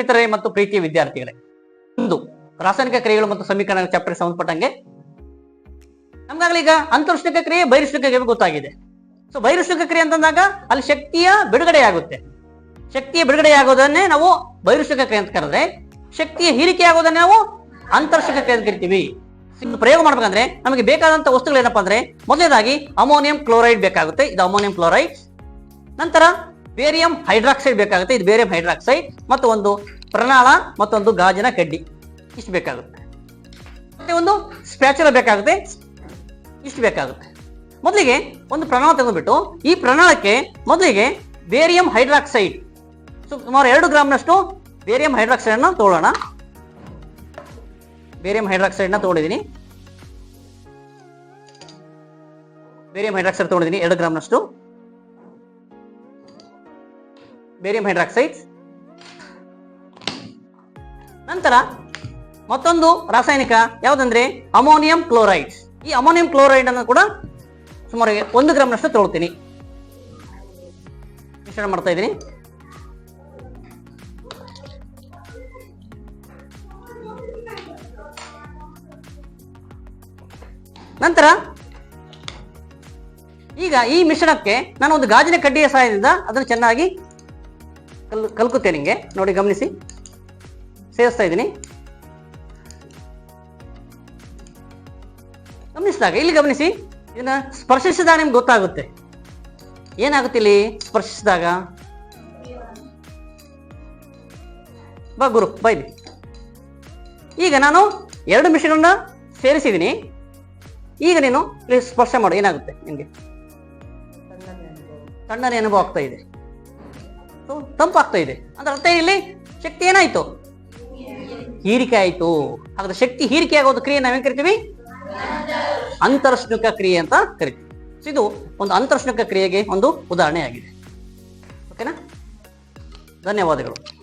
ಸ್ನೇಹಿತರೇ ಮತ್ತು ಪ್ರೀತಿಯ ವಿದ್ಯಾರ್ಥಿಗಳೇ ಒಂದು ರಾಸಾಯನಿಕ ಕ್ರಿಯೆಗಳು ಮತ್ತು ಸಮೀಕರಣ ಚಾಪ್ಟರ್ ಸಂಬಂಧಪಟ್ಟಂಗೆ ನಮ್ಗಾಗಲೇ ಈಗ ಅಂತರುಷ್ಣಿಕ ಕ್ರಿಯೆ ಬಹಿರುಷ್ಣಿಕ ಕ್ರಿಯೆ ಗೊತ್ತಾಗಿದೆ. ಸೊ ಬಹಿರುಷ್ಣಿಕ ಕ್ರಿಯೆ ಅಂತಂದಾಗ ಅಲ್ಲಿ ಶಕ್ತಿಯ ಬಿಡುಗಡೆ ಆಗುತ್ತೆ ಶಕ್ತಿಯ ಬಿಡುಗಡೆ ಆಗೋದನ್ನೇ ನಾವು ಬಹಿರುಷ್ಣಿಕ ಕ್ರಿಯೆ ಅಂತ ಕರೆದ್ರೆ, ಶಕ್ತಿಯ ಹೀರಿಕೆ ಆಗೋದನ್ನೇ ನಾವು ಅಂತರ್ಷಕ ಕ್ರಿಯೆ ಅಂತ ಕರಿತೀವಿ. ಪ್ರಯೋಗ ಮಾಡ್ಬೇಕಂದ್ರೆ ನಮಗೆ ಬೇಕಾದಂತ ವಸ್ತುಗಳು ಏನಪ್ಪಾ ಅಂದ್ರೆ, ಮೊದಲನೇದಾಗಿ ಅಮೋನಿಯಂ ಕ್ಲೋರೈಡ್ ಬೇಕಾಗುತ್ತೆ. ಇದು ಅಮೋನಿಯಂ ಕ್ಲೋರೈಡ್. ನಂತರ ಬೇರಿಯಂ ಹೈಡ್ರಾಕ್ಸೈಡ್ ಬೇಕಾಗುತ್ತೆ. ಇದು ಬೇರಿಯಂ ಹೈಡ್ರಾಕ್ಸೈಡ್ ಮತ್ತು ಒಂದು ಪ್ರಣಾಳ ಮತ್ತೊಂದು ಗಾಜಿನ ಕಡ್ಡಿ. ಇಷ್ಟು ಬೇಕಾಗುತ್ತೆ. ಮತ್ತೆ ಒಂದು ಸ್ಪ್ಯಾಚುಲ ಬೇಕಾಗುತ್ತೆ. ಇಷ್ಟು ಬೇಕಾಗುತ್ತೆ. ಮೊದಲಿಗೆ ಒಂದು ಪ್ರಣಾಳ ತೆಗೆದುಬಿಟ್ಟು, ಈ ಪ್ರಣಾಳಕ್ಕೆ ಮೊದಲಿಗೆ ಬೇರಿಯಂ ಹೈಡ್ರಾಕ್ಸೈಡ್. ಸುಮಾರು ಎರಡು ಗ್ರಾಮ್ನಷ್ಟು ಬೇರಿಯಂ ಹೈಡ್ರಾಕ್ಸೈಡ್ ಅನ್ನ ತಗೊಳ್ಳೋಣ ಬೇರಿಯಂ ಹೈಡ್ರಾಕ್ಸೈಡ್ನ ತಗೊಂಡಿದ್ದೀನಿ ಬೇರಿಯಂ ಹೈಡ್ರಾಕ್ಸೈಡ್ ತೊಗೊಂಡಿದ್ದೀನಿ ಎರಡು ಗ್ರಾಮ್ನಷ್ಟು. ಬೇರಿಯಂ ಹೈಡ್ರಾಕ್ಸೈಡ್ ನಂತರ ಮತ್ತೊಂದು ರಾಸಾಯನಿಕ, ಯಾವುದಂದ್ರೆ ಅಮೋನಿಯಂ ಕ್ಲೋರೈಡ್. ಈ ಅಮೋನಿಯಂ ಕ್ಲೋರೈಡ್ ಅನ್ನು ಕೂಡ ಸುಮಾರು ಒಂದು ಗ್ರಾಮ್ನಷ್ಟು ತೊಗೊಳ್ತೀನಿ. ಮಿಶ್ರಣ ಮಾಡ್ತಾ ಇದ್ದೀನಿ. ನಂತರ ಈಗ ಈ ಮಿಶ್ರಣಕ್ಕೆ ನಾನು ಒಂದು ಗಾಜಿನ ಕಡ್ಡಿಯ ಸಹಾಯದಿಂದ ಅದನ್ನು ಚೆನ್ನಾಗಿ ಕಲ್, ಕಲ್ಕುತ್ತೆ ನಿಮಗೆ ನೋಡಿ, ಗಮನಿಸಿ. ಸೇರಿಸ್ತಾ ಇದ್ದೀನಿ. ಗಮನಿಸಿದಾಗ, ಇಲ್ಲಿ ಗಮನಿಸಿ. ಇದನ್ನು ಸ್ಪರ್ಶಿಸಿದಾಗ ನಿಮ್ಗೆ ಗೊತ್ತಾಗುತ್ತೆ. ಏನಾಗುತ್ತೆ ಇಲ್ಲಿ? ಸ್ಪರ್ಶಿಸಿದಾಗ? ಬಾ, ಗುರು ಬೈಲಿ ಈಗ ನಾನು ಎರಡು ಮಿಶ್ರಣನ ಸೇರಿಸಿದ್ದೀನಿ ಈಗ ನೀನು ಸ್ಪರ್ಶ ಮಾಡು. ಏನಾಗುತ್ತೆ ನಿಮಗೆ? ತಣ್ಣನೆ ಅನುಭವ ಆಗ್ತಾ ಇದೆ. ಸೊ, ತಂಪಾಗ್ತಾ ಇದೆ. ಅಂದ್ರೆ ಅರ್ಥ ಇಲ್ಲಿ ಶಕ್ತಿ ಏನಾಯ್ತು? ಹೀರಿಕೆ ಆಯ್ತು. ಹಾಗಾದ್ರೆ ಶಕ್ತಿ ಹೀರಿಕೆ ಆಗೋದು ಕ್ರಿಯೆ ನಾವೇನ್ ಕರಿತೀವಿ? ಅಂತರ್ಶ್ನುಕ ಕ್ರಿಯೆ ಅಂತ ಕರಿತೀವಿ. ಇದು ಒಂದು ಅಂತರಶ್ನುಕ ಕ್ರಿಯೆಗೆ ಒಂದು ಉದಾಹರಣೆ ಆಗಿದೆ ಓಕೆನಾ ಧನ್ಯವಾದಗಳು.